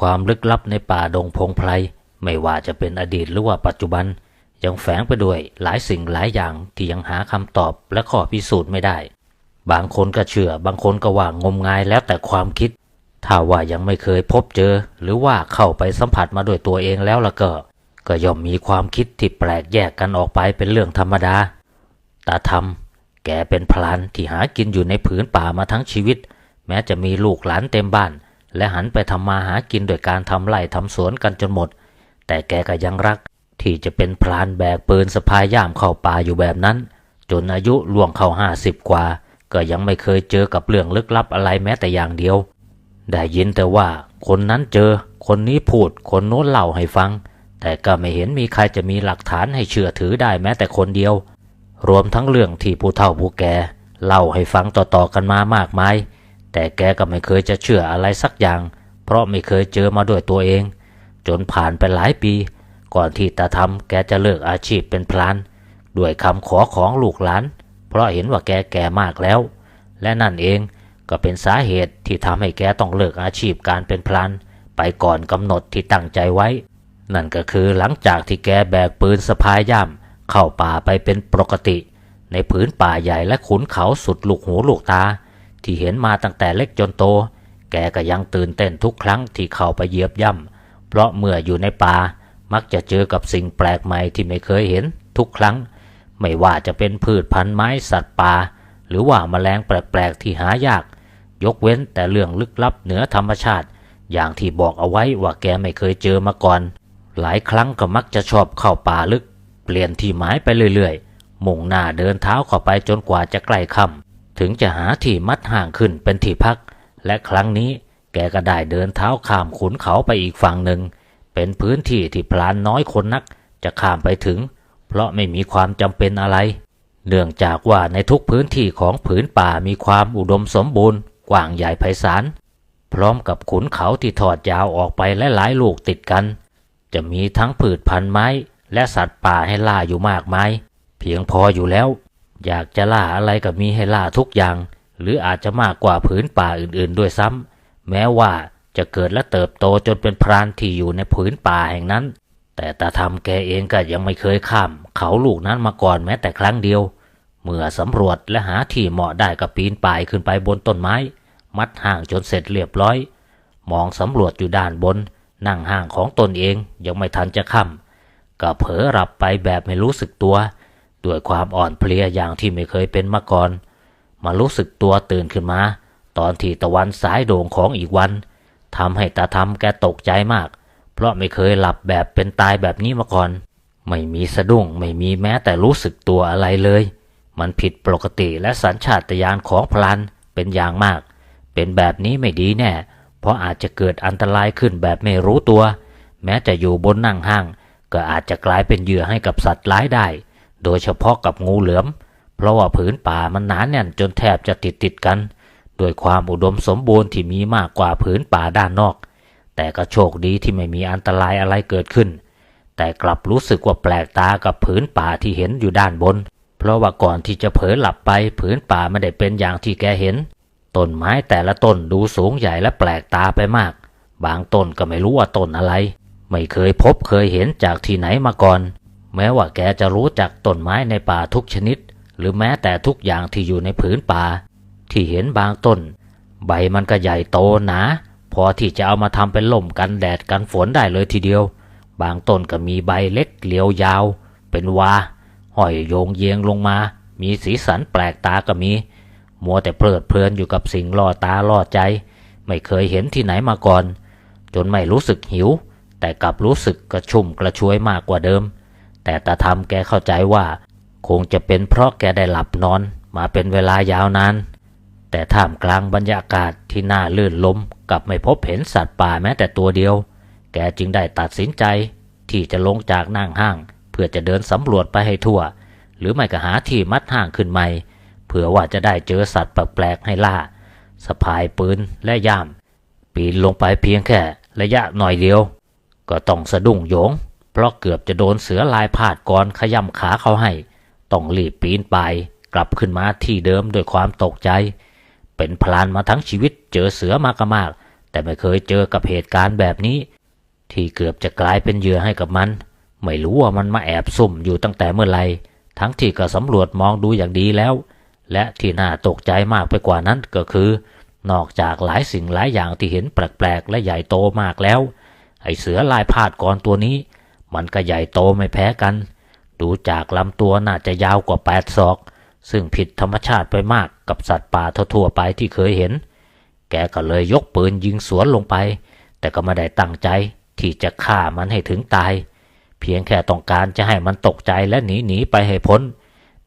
ความลึกลับในป่าดงพงไพรไม่ว่าจะเป็นอดีตหรือว่าปัจจุบัน ยังแฝงไปด้วยหลายสิ่งหลายอย่างที่ยังหาคำตอบและข้อพิสูจน์ไม่ได้ บางคนก็เชื่อบางคนก็ว่างมงายแล้วแต่ความคิด ถ้าว่ายังไม่เคยพบเจอ หรือว่าเข้าไปสัมผัสมาด้วยตัวเองแล้วละก็ ก็ย่อมมีความคิดที่แปลกแยกกันออกไปเป็นเรื่องธรรมดาตาทำแกเป็นพลานที่หากินอยู่ในผืนป่ามาทั้งชีวิต แม้จะมีลูกหลานเต็มบ้าน และหันไปทำมาหากินโดยการทำไร่ทำสวนกันจนหมด แต่แกก็ยังรัก ที่จะเป็นพลานแบกปืนสะพายย่ามเข้าป่าอยู่แบบนั้น จนอายุล่วงเข้าห้าสิบกว่า ก็ยังไม่เคยเจอกับเรื่องลึกลับอะไรแม้แต่อย่างเดียว ได้ยินแต่ว่าคนนั้นเจอ คนนี้พูด คนโน้นเล่าให้ฟัง แต่ก็ไม่เห็นมีใครจะมีหลักฐานให้เชื่อถือได้แม้แต่คนเดียว รวมทั้งเรื่องที่ผู้เฒ่าผู้แก่เล่าให้ฟังต่อๆกันมามากมาย แต่แกก็ไม่เคยจะเชื่ออะไรสักอย่าง เพราะไม่เคยเจอมาด้วยตัวเอง จนผ่านไปหลายปี ก่อนที่ตาทำแกจะเลิกอาชีพเป็นพลานด้วยคำขอของลูกหลาน เพราะเห็นว่าแกแก่มากแล้ว และนั่นเองก็เป็นสาเหตุที่ทำให้แกต้องเลิกอาชีพการเป็นพลานไปก่อนกำหนดที่ตั้งใจไว้ นั่นก็คือหลังจากที่แกแบกปืนสะพายย่ามเข้าป่าไปเป็นปกติ ในผืนป่าใหญ่และขุนเขาสุดลูกหูลูกตา ที่เห็นมาตั้งแต่เล็กจนโต แกก็ยังตื่นเต้นทุกครั้งที่เข้าไปเหยียบย่ำเพราะเมื่ออยู่ในป่ามักจะเจอกับสิ่งแปลกใหม่ที่ไม่เคยเห็นทุกครั้ง ไม่ว่าจะเป็นพืชพันธุ์ไม้สัตว์ป่าหรือว่าแมลงแปลกๆที่หายาก ยกเว้นแต่เรื่องลึกลับเหนือธรรมชาติ อย่างที่บอกเอาไว้ว่าแกไม่เคยเจอมาก่อน หลายครั้งก็มักจะชอบเข้าป่าลึก เปลี่ยนที่หมายไปเรื่อยๆ มุ่งหน้าเดินเท้าเข้าไปจนกว่าจะใกล้ค่ำ ถึงจะหาที่มัดห่างขึ้นเป็นที่พัก และครั้งนี้แกก็ได้เดินเท้าข้ามขุนเขาไปอีกฝั่งหนึ่ง เป็นพื้นที่ที่พลานน้อยคนนักจะข้ามไปถึง เพราะไม่มีความจำเป็นอะไร เนื่องจากว่าในทุกพื้นที่ของผืนป่ามีความอุดมสมบูรณ์ กว้างใหญ่ไพศาล พร้อมกับขุนเขาที่ทอดยาวออกไปและหลายลูกติดกัน จะมีทั้งพืชพันธุ์ไม้ และสัตว์ป่าให้ล่าอยู่มากมาย เพียงพออยู่แล้ว อยากจะล่าอะไรก็มีให้ล่าทุกอย่าง หรืออาจจะมากกว่าผืนป่าอื่นๆ ด้วยซ้ำแม้ว่าจะเกิดและเติบโตจนเป็นพรานที่อยู่ในผืนป่าแห่งนั้น แต่ตาทำแกเองก็ยังไม่เคยข้าม เขาลูกนั้นมาก่อนแม้แต่ครั้งเดียว เมื่อสำรวจและหาที่เหมาะได้ก็ปีนป่ายขึ้นไปบนต้นไม้ มัดห่างจนเสร็จเรียบร้อย มองสำรวจอยู่ด้านบน นั่งห่างของตนเองยังไม่ทันจะค่ำก็เผลอหลับไปแบบไม่รู้สึกตัว ด้วยความอ่อนเพลียอย่างที่ไม่เคยเป็นมาก่อน มารู้สึกตัวตื่นขึ้นมา ตอนที่ตะวันสายโด่งของอีกวันทำให้ตาทำแกตกใจมาก เพราะไม่เคยหลับแบบเป็นตายแบบนี้มาก่อน ไม่มีสะดุ้งไม่มีแม้แต่รู้สึกตัวอะไรเลย มันผิดปกติและสัญชาตญาณของพลันเป็นอย่างมาก เป็นแบบนี้ไม่ดีแน่ เพราะอาจจะเกิดอันตรายขึ้นแบบไม่รู้ตัว แม้จะอยู่บนนั่งห้าง ก็อาจจะกลายเป็นเหยื่อให้กับสัตว์ร้ายได้ โดยเฉพาะกับงูเหลือม เพราะว่าผืนป่ามันหนาแน่นจนแทบจะติดติดกันโดยความอุดมสมบูรณ์ที่มีมากกว่าผืนป่าด้านนอก แต่ก็โชคดีที่ไม่มีอันตรายอะไรเกิดขึ้น แต่กลับรู้สึกว่าแปลกตากับผืนป่าที่เห็นอยู่ด้านบน เพราะว่าก่อนที่จะเผลอหลับไปผืนป่าไม่ได้เป็นอย่างที่แกเห็น ต้นไม้แต่ละต้นดูสูงใหญ่และแปลกตาไปมาก บางต้นก็ไม่รู้ว่าต้นอะไร ไม่เคยพบเคยเห็นจากที่ไหนมาก่อน แม้ว่าแกจะรู้จักต้นไม้ในป่าทุกชนิด หรือแม้แต่ทุกอย่างที่อยู่ในผืนป่า ที่เห็นบางต้น ใบมันก็ใหญ่โตหนา พอที่จะเอามาทำเป็นล่มกันแดดกันฝนได้เลยทีเดียว บางต้นก็มีใบเล็กเหลียวยาว เป็นวาห้อยโยงเยียงลงมา มีสีสันแปลกตาก็มี มัวแต่เพลิดเพลินอยู่กับสิ่งล่อตาล่อใจ ไม่เคยเห็นที่ไหนมาก่อน จนไม่รู้สึกหิว แต่กลับรู้สึกกระชุ่มกระชวยมากกว่าเดิม แต่ตาทำแกเข้าใจว่า คงจะเป็นเพราะแกได้หลับนอนมาเป็นเวลายาวนานแต่ท่ามกลางบรรยากาศที่น่าลื่นลมกับไม่พบเห็นสัตว์ป่าแม้แต่ตัวเดียว แกจึงได้ตัดสินใจ ที่จะลงจากนั่งห้าง เพื่อจะเดินสำรวจไปให้ทั่ว หรือไม่ก็หาที่มัดห้างขึ้นใหม่เผื่อว่าจะได้เจอสัตว์แปลกๆให้ล่าสะพายปืนและย่าม ปีนลงไปเพียงแค่ระยะหน่อยเดียว ก็ต้องสะดุ้งโยง เพราะเกือบจะโดนเสือลายพาดก่อนขย่ำขาเขาให้ ต้องรีบปีนไปกลับขึ้นมาที่เดิมด้วยความตกใจ เป็นพลานมาทั้งชีวิตเจอเสือมากมาก แต่ไม่เคยเจอกับเหตุการณ์แบบนี้ ที่เกือบจะกลายเป็นเหยื่อให้กับมัน ไม่รู้ว่ามันมาแอบซุ่มอยู่ตั้งแต่เมื่อไหร่ทั้งที่ก็สำรวจมองดูอย่างดีแล้ว และที่น่าตกใจมากไปกว่านั้นก็คือ นอกจากหลายสิ่งหลายอย่างที่เห็นแปลกๆและใหญ่โตมากแล้ว ไอเสือลายพาดกรตัวนี้ มันก็ใหญ่โตไม่แพ้กัน ดูจากลำตัวน่าจะยาวกว่าแปดศอก ซึ่งผิดธรรมชาติไปมากกับสัตว์ป่าทั่วไปที่เคยเห็น แกก็เลยยกปืนยิงสวนลงไป แต่ก็ไม่ได้ตั้งใจที่จะฆ่ามันให้ถึงตาย เพียงแค่ต้องการจะให้มันตกใจและหนีหนีไปให้พ้น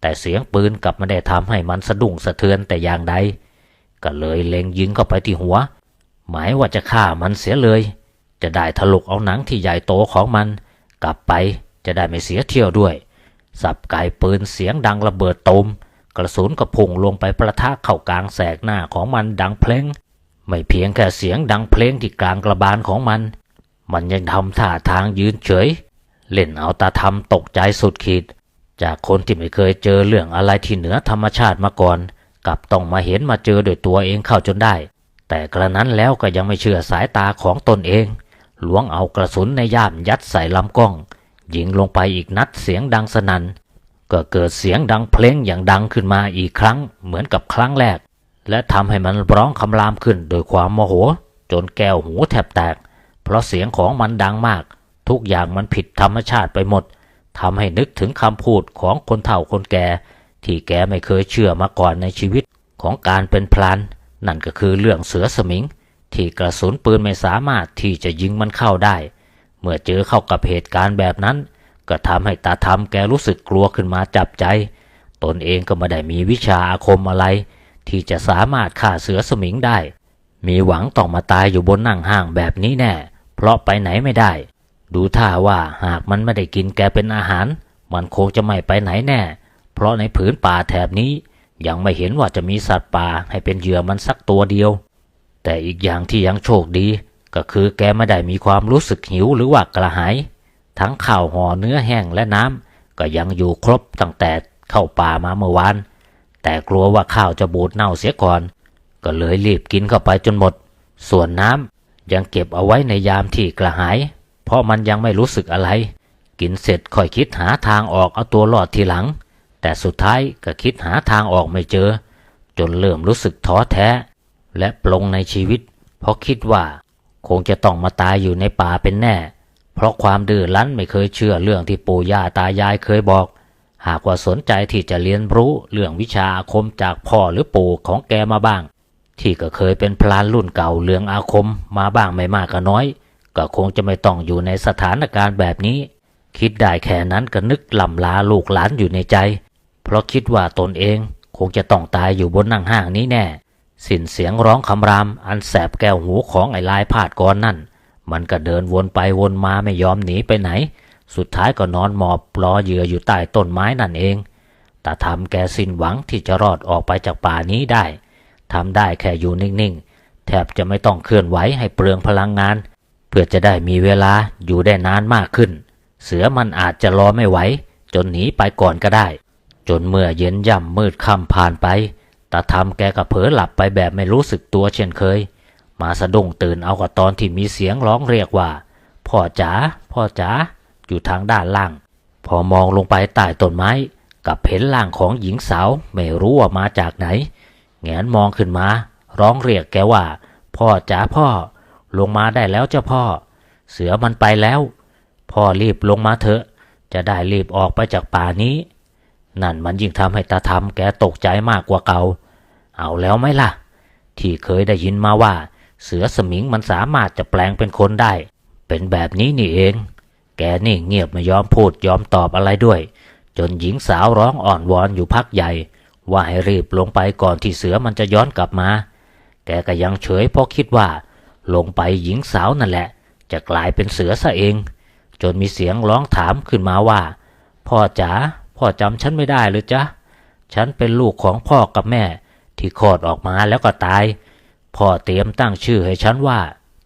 แต่เสียงปืนกลับไม่ได้ทำให้มันสะดุ้งสะเทือนแต่อย่างใด ก็เลยเล็งยิงเข้าไปที่หัว หมายว่าจะฆ่ามันเสียเลย จะได้ถลุกเอาหนังที่ใหญ่โตของมัน กลับไปจะได้ไม่เสียเที่ยวด้วย สับไกปืนเสียงดังระเบิดตูมกระสุนก็พุ่งลงไปประทะเข้ากลางแสกหน้าของมันดังเพลง ไม่เพียงแค่เสียงดังเพลงที่กลางกระบาลของมัน มันยังทำท่าทางยืนเฉย เล่นเอาตาทำตกใจสุดขีด จากคนที่ไม่เคยเจอเรื่องอะไรที่เหนือธรรมชาติมาก่อน กลับต้องมาเห็นมาเจอโดยตัวเองเข้าจนได้ แต่กระนั้นแล้วก็ยังไม่เชื่อสายตาของตนเอง หลวงเอากระสุนในย่ามยัดใส่ลำกล้อง ยิงลงไปอีกนัดเสียงดังสนัน่นก็เกิดเสียงดังเพลงอย่างดังขึ้นมาอีกครั้งเหมือนกับครั้งแรก และทำให้มันร้องคำรามขึ้นโดยความโมโห จนแก้วหูแทบแตก เพราะเสียงของมันดังมาก ทุกอย่างมันผิดธรรมชาติไปหมดทำให้นึกถึงคำพูดของคนเฒ่าคนแก่ ที่แกไม่เคยเชื่อมาก่อนในชีวิตของการเป็นพลานนั่นก็คือเรื่องเสือสมิง ที่กระสุนปืนไม่สามารถที่จะยิงมันเข้าได้ เมื่อเจอเข้ากับเหตุการณ์แบบนั้น ก็ทำให้ตาทำแกรู้สึกกลัวขึ้นมาจับใจ ตนเองก็ไม่ได้มีวิชาอาคมอะไร ที่จะสามารถฆ่าเสือสมิงได้ มีหวังต้องมาตายอยู่บนนั่งห้างแบบนี้แน่ เพราะไปไหนไม่ได้ ดูท่าว่าหากมันไม่ได้กินแกเป็นอาหาร มันคงจะไม่ไปไหนแน่ เพราะในผืนป่าแถบนี้ยังไม่เห็นว่าจะมีสัตว์ป่าให้เป็นเหยื่อมันสักตัวเดียว แต่อีกอย่างที่ยังโชคดี ก็คือแกไม่ได้มีความรู้สึกหิวหรือว่ากระหาย ทั้งข้าวห่อเนื้อแห้งและน้ำก็ยังอยู่ครบตั้งแต่เข้าป่ามาเมื่อวาน แต่กลัวว่าข้าวจะบูดเน่าเสียก่อน ก็เลยรีบกินเข้าไปจนหมด ส่วนน้ำยังเก็บเอาไว้ในยามที่กระหาย เพราะมันยังไม่รู้สึกอะไร กินเสร็จค่อยคิดหาทางออกเอาตัวรอดทีหลัง แต่สุดท้ายก็คิดหาทางออกไม่เจอ จนเริ่มรู้สึกท้อแท้ และปลงในชีวิต เพราะคิดว่า คงจะต้องมาตายอยู่ในป่าเป็นแน่ เพราะความดื้อรั้นไม่เคยเชื่อเรื่องที่ปู่ย่าตายายเคยบอก หากว่าสนใจที่จะเรียนรู้เรื่องวิชาอาคมจากพ่อหรือปู่ของแกมาบ้าง ที่ก็เคยเป็นพลานรุ่นเก่าเรื่องอาคมมาบ้างไม่มากก็น้อย ก็คงจะไม่ต้องอยู่ในสถานการณ์แบบนี้ คิดได้แค่นั้นก็นึกลำลาลูกหลานอยู่ในใจ เพราะคิดว่าตนเองคงจะต้องตายอยู่บนนั่งห้างนี้แน่ สิ้นเสียงร้องคำราม อันแสบแก้วหูของไอ้ลายพาดกรนั่น มันก็เดินวนไปวนมาไม่ยอมหนีไปไหน สุดท้ายก็นอนหมอบรอเหยื่ออยู่ใต้ต้นไม้นั่นเองแต่ทำแกสิ้นหวังที่จะรอดออกไปจากป่านี้ได้ทำได้แค่อยู่นิ่งๆ แทบจะไม่ต้องเคลื่อนไหวให้เปลืองพลังงาน เพื่อจะได้มีเวลาอยู่ได้นานมากขึ้น เสือมันอาจจะรอไม่ไหว จนหนีไปก่อนก็ได้ จนเมื่อเย็นย่ำมืดค่ำผ่านไป ตาทำแกก็เผลอหลับไปแบบไม่รู้สึกตัวเช่นเคย มาสะดุ้งตื่นเอากับตอนที่มีเสียงร้องเรียกว่า พ่อจ๋าพ่อจ๋าอยู่ทางด้านล่าง พอมองลงไปใต้ต้นไม้กับเห็นร่างของหญิงสาวไม่รู้ว่ามาจากไหน แงนมองขึ้นมา ร้องเรียกแกว่า พ่อจ๋าพ่อ ลงมาได้แล้วเจ้าพ่อ เสือมันไปแล้ว พ่อรีบลงมาเถอะ จะได้รีบออกไปจากป่านี้ นั่นมันยิ่งทำให้ตาทำแกตกใจมากกว่าเก่า เอาแล้วไหมล่ะ ที่เคยได้ยินมาว่า เสือสมิงมันสามารถจะแปลงเป็นคนได้ เป็นแบบนี้นี่เอง แกนี่เงียบไม่ยอมพูดยอมตอบอะไรด้วย จนหญิงสาวร้องอ่อนวอนอยู่พักใหญ่ ว่าให้รีบลงไปก่อนที่เสือมันจะย้อนกลับมา แกก็ยังเฉยเพราะคิดว่า ลงไปหญิงสาวนั่นแหละ จะกลายเป็นเสือซะเอง จนมีเสียงร้องถามขึ้นมาว่า พ่อจ๋าพ่อจำฉันไม่ได้หรือจ๊ะฉันเป็นลูกของพ่อกับแม่ ที่คลอดออกมาแล้วก็ตาย พ่อเตรียมตั้งชื่อให้ฉันว่า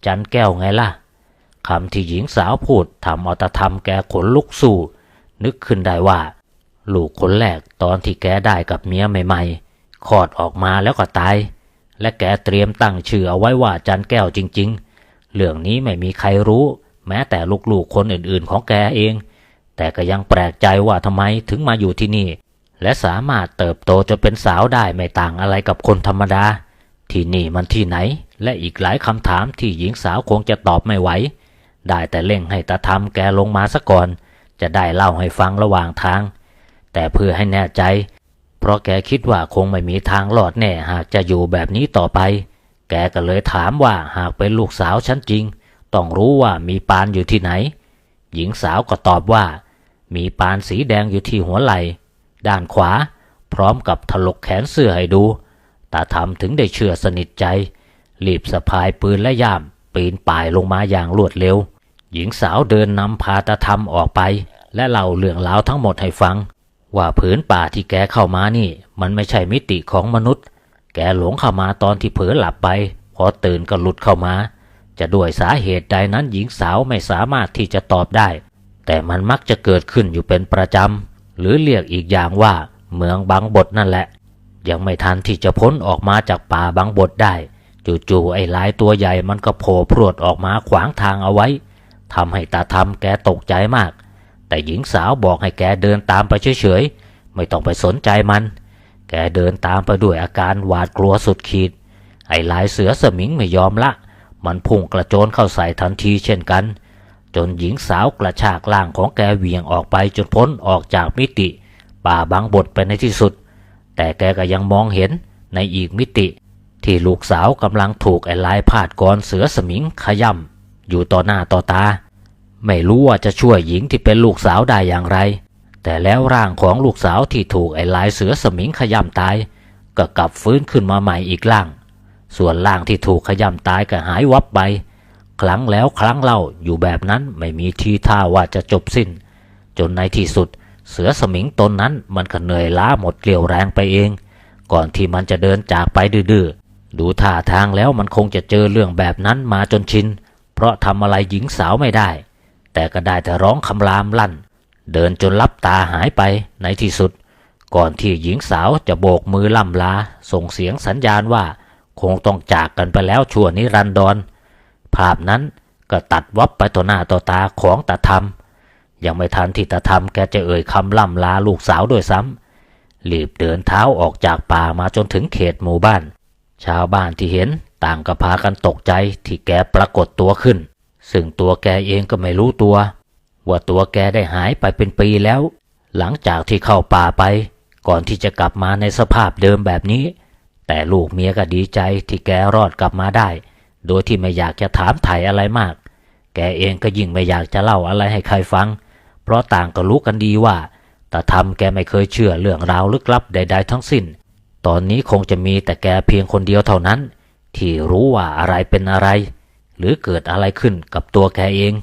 จันแก้วไงล่ะคำที่หญิงสาวพูดทำอาตาทำแกขนลุกสู้ นึกขึ้นได้ว่า ลูกคนแรกตอนที่แกได้กับเมียใหม่ๆคลอดออกมาแล้วก็ตาย และแกเตรียมตั้งชื่อเอาไว้ว่าจันแก้วจริง ๆ เรื่องนี้ไม่มีใครรู้ แม้แต่ลูกๆคนอื่นๆของแกเอง แต่ก็ยังแปลกใจว่าทำไมถึงมาอยู่ที่นี่ และสามารถเติบโตจนเป็นสาวได้ไม่ต่างอะไรกับคนธรรมดา ที่นี่มันที่ไหน และอีกหลายคำถามที่หญิงสาวคงจะตอบไม่ไหว ได้แต่เร่งให้ตาทำแกลงมาซะก่อน จะได้เล่าให้ฟังระหว่างทาง แต่เพื่อให้แน่ใจ เพราะแกคิดว่าคงไม่มีทางรอดแน่หากจะอยู่แบบนี้ต่อไป แกก็เลยถามว่าหากเป็นลูกสาวฉันจริง ต้องรู้ว่ามีปานอยู่ที่ไหน หญิงสาวก็ตอบว่า มีปานสีแดงอยู่ที่หัวไหล่ ด้านขวา พร้อมกับถลกแขนเสื้อให้ดู ตาทำถึงได้เชื่อสนิทใจ รีบสะพายปืนและย่าม ปีนป่ายลงมาอย่างรวดเร็ว หญิงสาวเดินนำพาตาทำออกไป และเล่าเรื่องราวทั้งหมดให้ฟัง ว่าผืนป่าที่แกเข้ามานี่ มันไม่ใช่มิติของมนุษย์ แกหลงเข้ามาตอนที่เผลอหลับไป พอตื่นก็หลุดเข้ามา จะด้วยสาเหตุใดนั้นหญิงสาวไม่สามารถที่จะตอบได้แต่มันมักจะเกิดขึ้นอยู่เป็นประจำ หรือเรียกอีกอย่างว่าเมืองบางบทนั่นแหละ ยังไม่ทันที่จะพ้นออกมาจากป่าบางบทได้ จู่ๆไอ้ลายตัวใหญ่มันก็โผล่พรวดออกมาขวางทางเอาไว้ทำให้ตาทำแกตกใจมาก แต่หญิงสาวบอกให้แกเดินตามไปเฉยๆ ไม่ต้องไปสนใจมัน แกเดินตามไปด้วยอาการหวาดกลัวสุดขีด ไอ้ลายเสือสมิงไม่ยอมละ มันพุ่งกระโจนเข้าใส่ทันทีเช่นกัน จนหญิงสาวกระชากล่างของแกเหวี่ยงออกไปจนพ้นออกจากมิติ ป่าบางบทไปในที่สุด แต่แกก็ยังมองเห็นในอีกมิติ ที่ลูกสาวกำลังถูกไอ้ลายพาดกรเสือสมิงขย่ำอยู่ต่อหน้าต่อตา ไม่รู้ว่าจะช่วยหญิงที่เป็นลูกสาวได้อย่างไร แต่แล้วร่างของลูกสาวที่ถูกไอ้ลายเสือสมิงขย่ำตาย ก็กลับฟื้นขึ้นมาใหม่อีกร่าง ส่วนร่างที่ถูกขย่ำตายก็หายวับไป ครั้งแล้วครั้งเล่าอยู่แบบนั้นไม่มีทีท่าว่าจะจบสิ้น จนในที่สุด เสือสมิงตนนั้นมันก็เหนื่อยล้าหมดเกลียวแรงไปเอง ก่อนที่มันจะเดินจากไปดื้อๆดูท่าทางแล้วมันคงจะเจอเรื่องแบบนั้นมาจนชิน เพราะทำอะไรหญิงสาวไม่ได้ แต่ก็ได้แต่ร้องคำรามลั่น เดินจนลับตาหายไปในที่สุด ก่อนที่หญิงสาวจะโบกมือล่ำลา ส่งเสียงสัญญาณว่า คงต้องจากกันไปแล้วชั่วนิรันดร ภาพนั้นก็ตัดวับไปต่อหน้าต่อตาของตาธรรม ยังไม่ทันที่ตาธรรมแกจะเอ่ยคำล่ำลาลูกสาวด้วยซ้ำรีบเดินเท้าออกจากป่ามาจนถึงเขตหมู่บ้าน ชาวบ้านที่เห็นต่างก็พากันตกใจที่แกปรากฏตัวขึ้น ซึ่งตัวแกเองก็ไม่รู้ตัว ว่าตัวแกได้หายไปเป็นปีแล้ว หลังจากที่เข้าป่าไป ก่อนที่จะกลับมาในสภาพเดิมแบบนี้ แต่ลูกเมียก็ดีใจที่แกรอดกลับมาได้ โดยที่ไม่อยากจะถามไถ่อะไรมาก แกเองก็ยิ่งไม่อยากจะเล่าอะไรให้ใครฟัง เพราะต่างก็รู้กันดีว่าแต่ทำแกไม่เคยเชื่อเรื่องราวลึกลับใด ๆ ทั้งสิ้น ตอนนี้คงจะมีแต่แกเพียงคนเดียวเท่านั้น ที่รู้ว่าอะไรเป็นอะไร หรือเกิดอะไรขึ้นกับตัวแกเอง